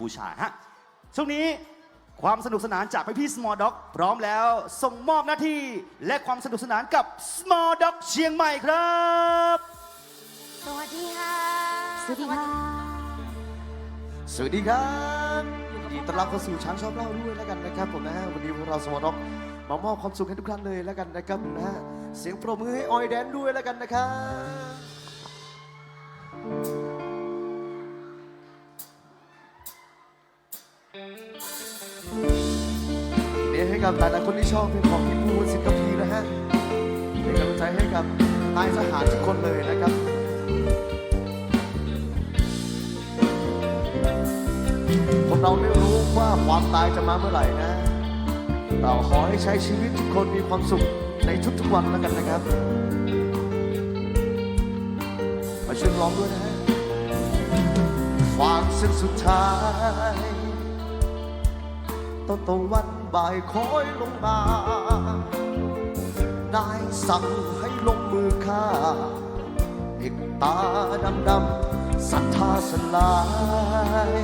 พูชาฮะช่วงนี้ความสนุกสนานจากพี่พี่ Small Dog พร้อมแล้วส่งมอบหน้าที่และความสนุกสนานกับ Small Dog เชียงใหม่ครับ สวัสดีค่ะ สวัสดีค่ะ สวัสดีครับยินดีต้อนรับเข้าสู่ช้างชอบเล่าด้วยแล้วกันนะครับผมนะฮะวันนี้พวกเราสมอร็อกมามอบความสุขให้ทุกท่านเลยแล้วกันนะครับผมนะฮะเสียงปรบมือให้ออยแดนด้วยแล้วกันนะครับ ที่ชอบเพลงของพี่ปูสิงคโปร์นะฮะเป็นกำลังใจให้กับนายทหารทุกคนเลยนะครับคนเราไม่รู้ว่าความตายจะมาเมื่อไหร่นะ เราขอให้ใช้ชีวิตทุกคนมีความสุขในทุกๆวันแล้วกันนะครับ มาช่วยร้องด้วยนะฮะฟางเส้นสุดท้ายต้นตะวัน บ่ายคอยลงมา ได้สั่งให้ลงมือฆ่าเด็กตาดำๆศรัทธาสลาย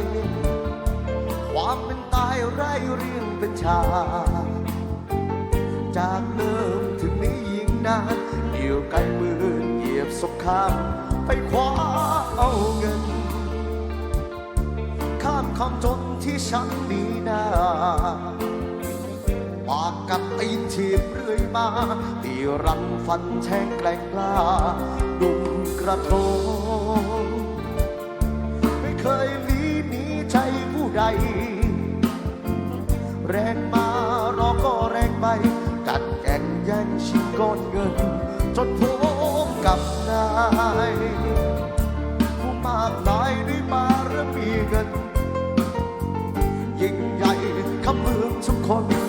ความเป็นตายไร่เรียงเป็นชา จากเดิมถึงนี้ยิ่งนานเดี่ยวไกลมือเหยียบศพข้ามไปคว้าเอาเงิน ข้ามความจนที่ฉันมีหน้า ปากกัดตีนถีบเรื่อยมา ตีรันฟันแทงแกล้งกล้าดุมกระโทงไม่เคยหลีหนีใจผู้ใด แรงมารอก็แรงไป กัดแก่งแย่งชิงก้อนเงิน จนพบกับนายผู้มากมายด้วยบารมีเงินยิ่งใหญ่ขมืองทุกคน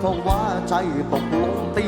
เธอเพราะว่าใจตกลงตี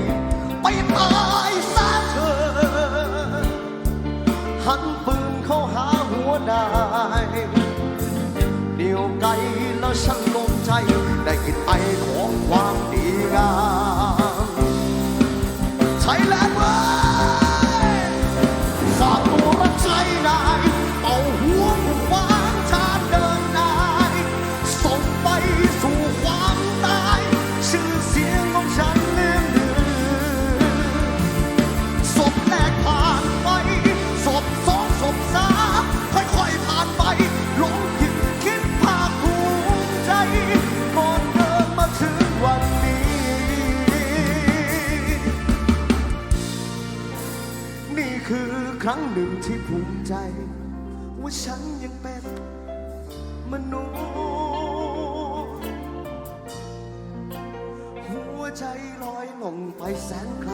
ใจลอยลงไปแสนไกล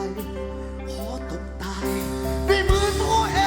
ขอตกตายด้วยมือตัวเอง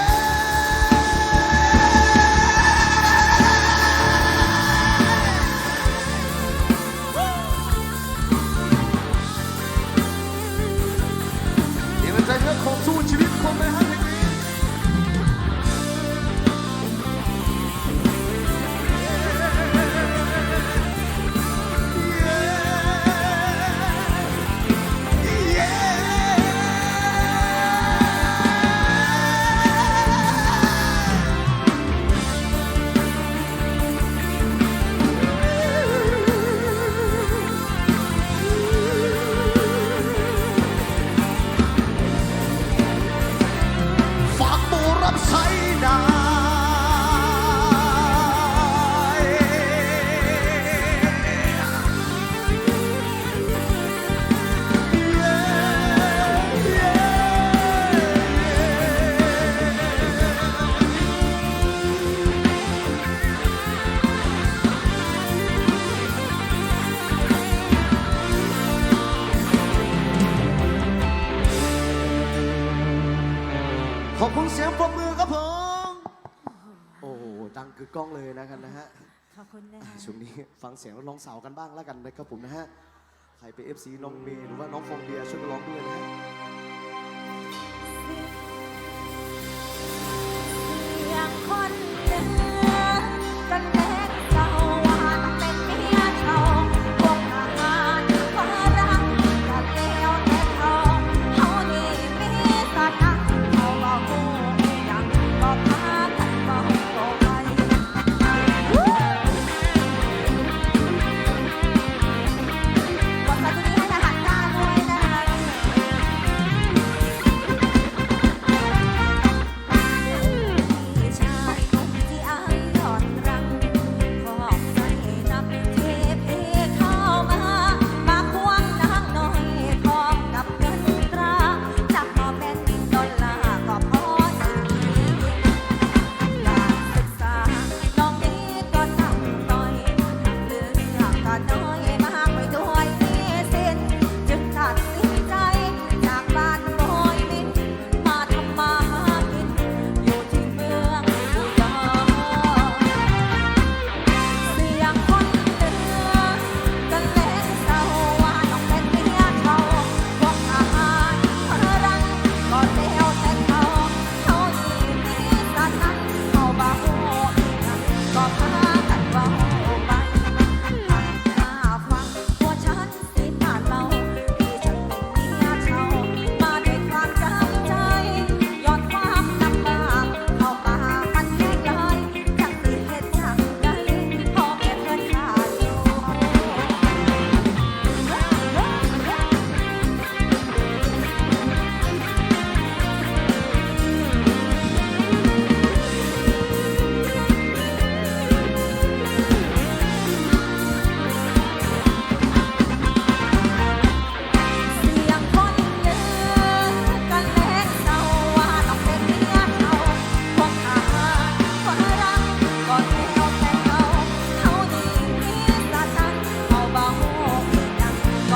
เสียงน้องสาวกันบ้างแล้วกันนะครับผมนะฮะใครไปเอฟซีน้องเมย์หรือว่าน้องฟองเบียร์ช่วยกันร้องด้วยนะฮะคน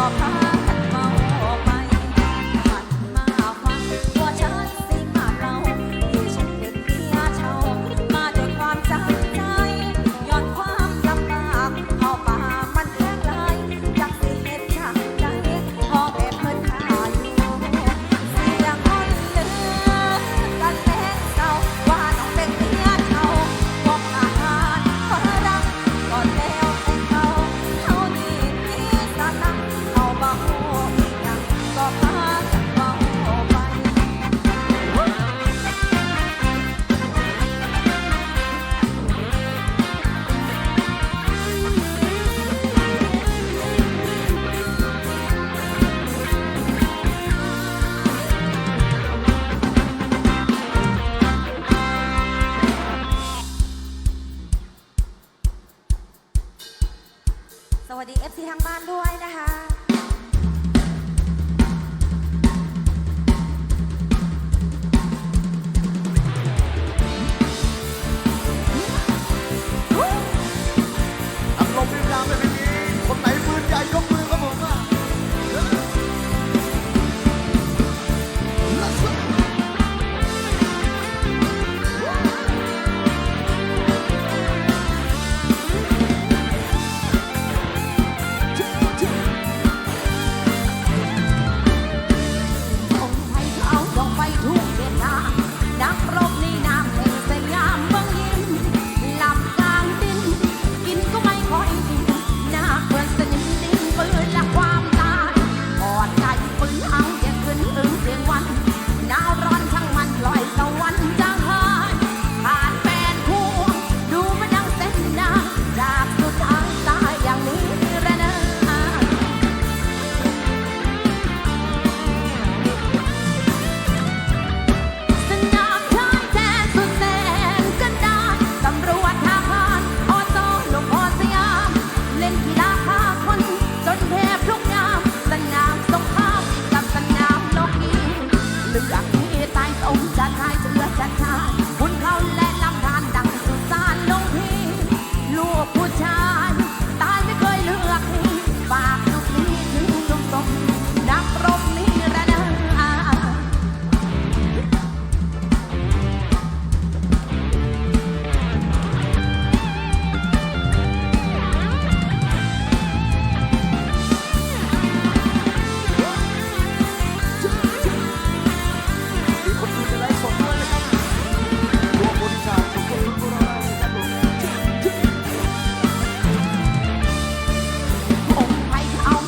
อบพระ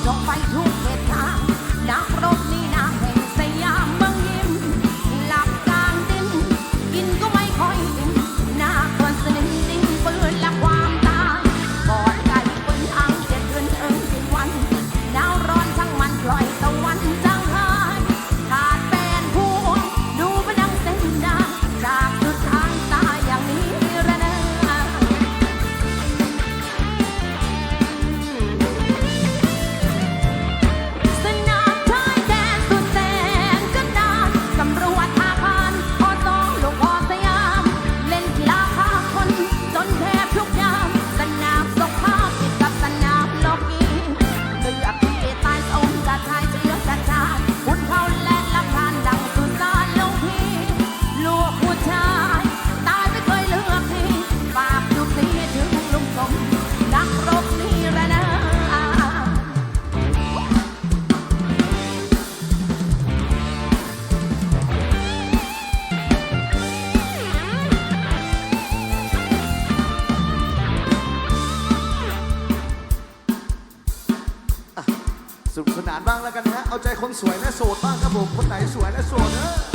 don't fight. นสวยและโสดบ้างครับผมคนไหนสวยและโสดเนอะ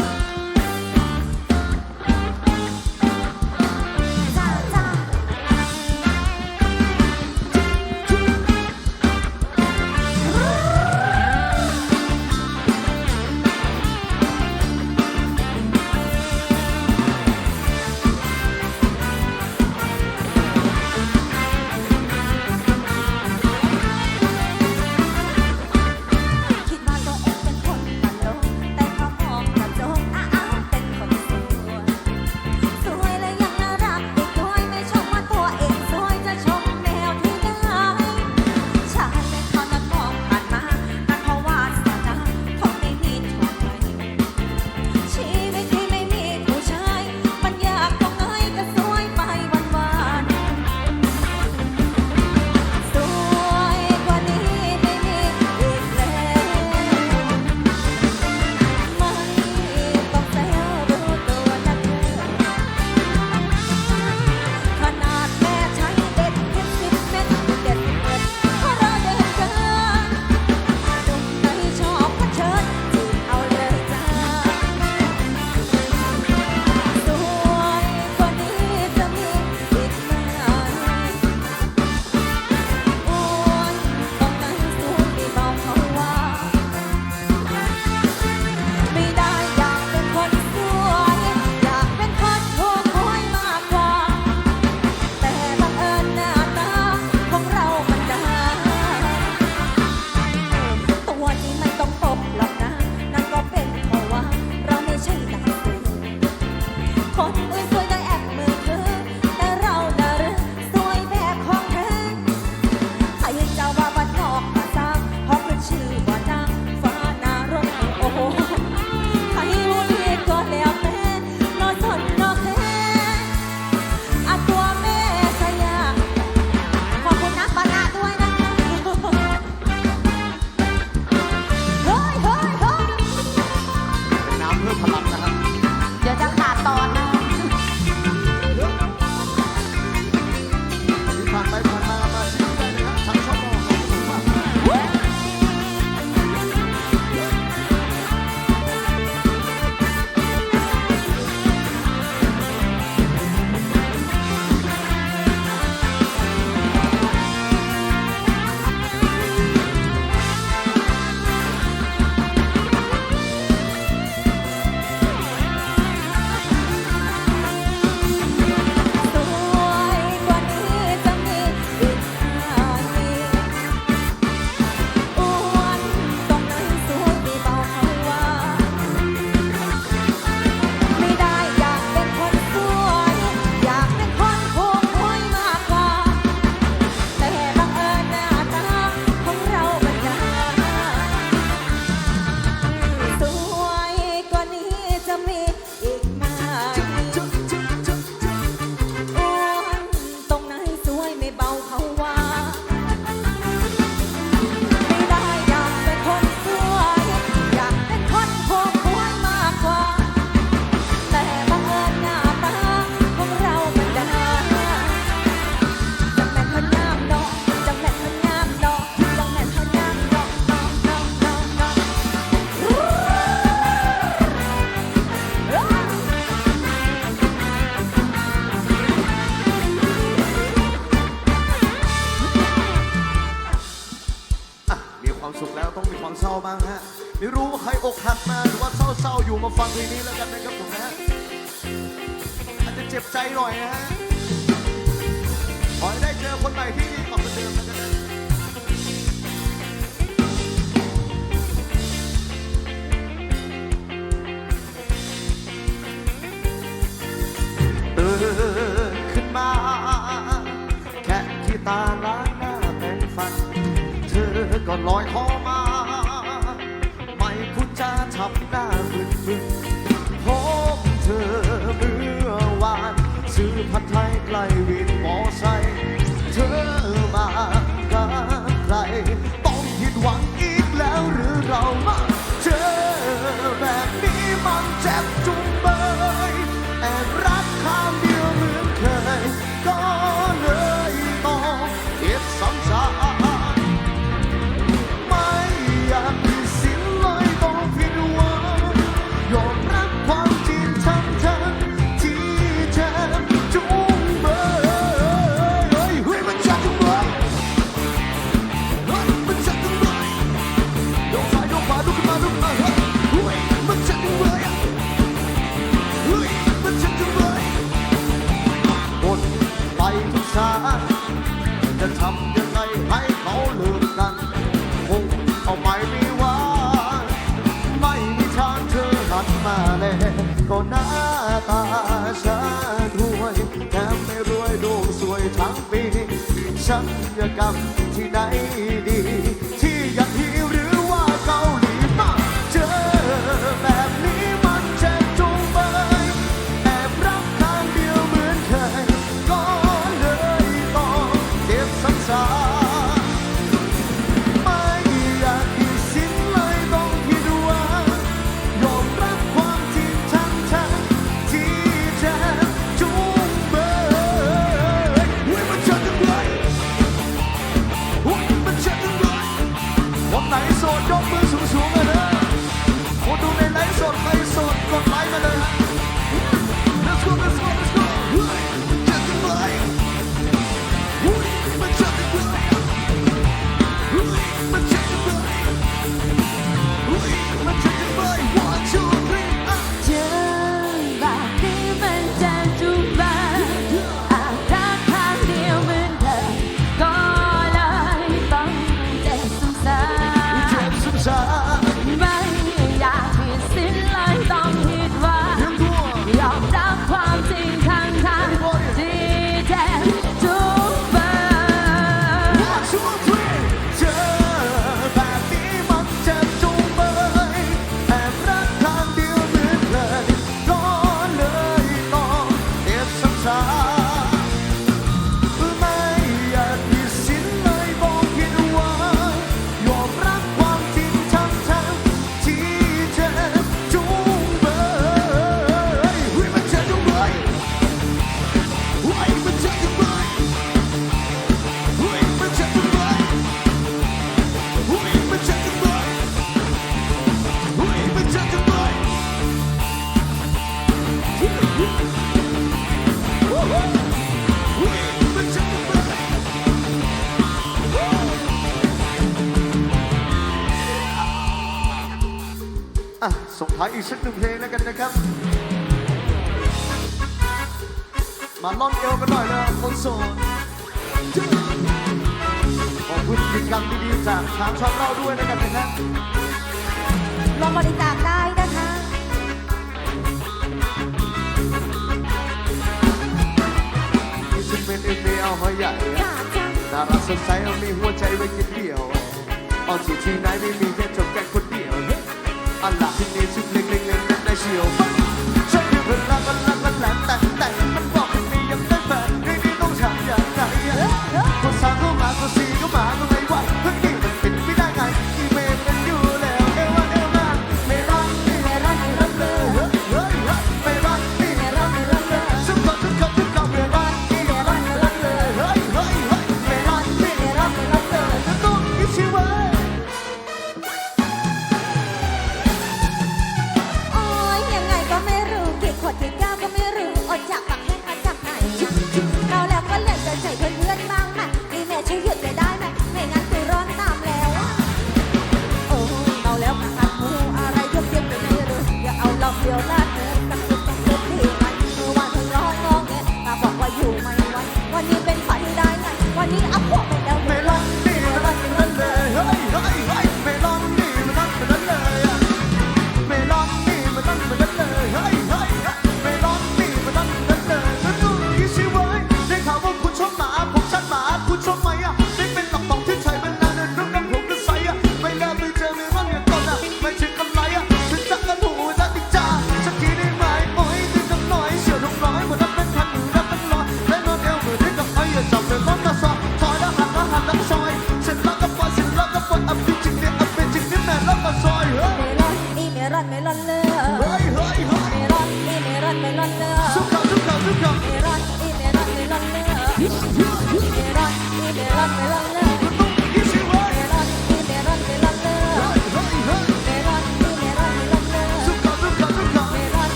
ความสุขแล้วต้องมีความเศร้าบ้างฮะ ไม่รู้ว่าใครอกหักมาหรือว่าเศร้าๆอยู่มาฟังเพลงนี้แล้วกันนะครับผมนะฮะอาจจะเจ็บใจหน่อยนะฮะขอได้เจอคนใหม่ที่ดีกว่าคนเดิมนะครับ็ลอยคอมา ไม่พูดจาทำหน้าบึ้งบึ้งพบเธอเมื่อวาน ซื้อผัดไทยใกล้วินมอไซเธอมากับใคร 刚 sword. Go ส่งท้ายอีกสักหนึ่งเพลงแล้วกันนะครับ มาล่อนเอวกันหน่อยเลยคนโสดขอบคุณกิจกรรมดีๆจากทางช่องเราด้วยนะครับนะครับลองบริจาคได้นะคะฉันเป็นเอฟเอลหอยใหญ่น่ารักสดใสเอามีหัวใจไว้กินเดียวเอาที่ที่ไหนไม่มีแค่จบแค่คนเดียว อันหลับที่นี่ชุดเล็กๆนั้นได้เชียวฉันมีพลังพลังพลังแต่แต่มันบอก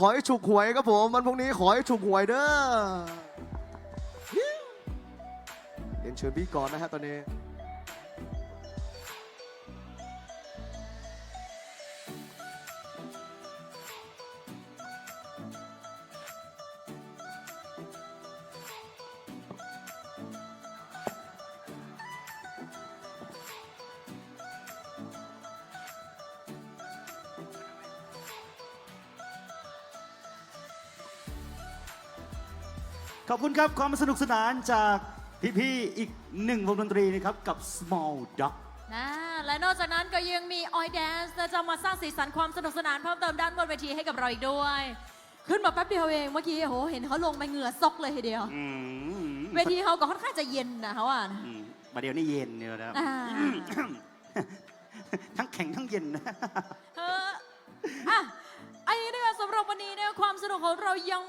ขอให้ฉุกหวยครับผมวันพรุ่งนี้ขอให้ฉุกหวยเด้อเรียนเชิญพี่ก่อนนะฮะตอนนี้ ขอบคุณครับความสนุกสนานจากพี่ๆอีกหนึ่งวงดนตรีนะครับกับ Small Dog นะและนอกจากนั้นก็ยังมีออยแดนซ์จะมาสร้างสีสันความสนุกสนานเพิ่มเติมด้านบนเวทีให้กับเราอีกด้วย ขึ้นมาแป๊บเดียวเองเมื่อกี้โอ้โหเห็นเขาลงไปเหงื่อซกเลยทีเดียว อืมเวทีเขาก็ค่อนข้างจะเย็นนะเขาอะ อืมมาเดี๋ยวนี้เย็นเนี่ยนะครับ อ่า ทั้งแข็งทั้งเย็นนะ เอออะไอ้นี่นะคะสำหรับวันนี้เนี่ยความสนุกของเรายัง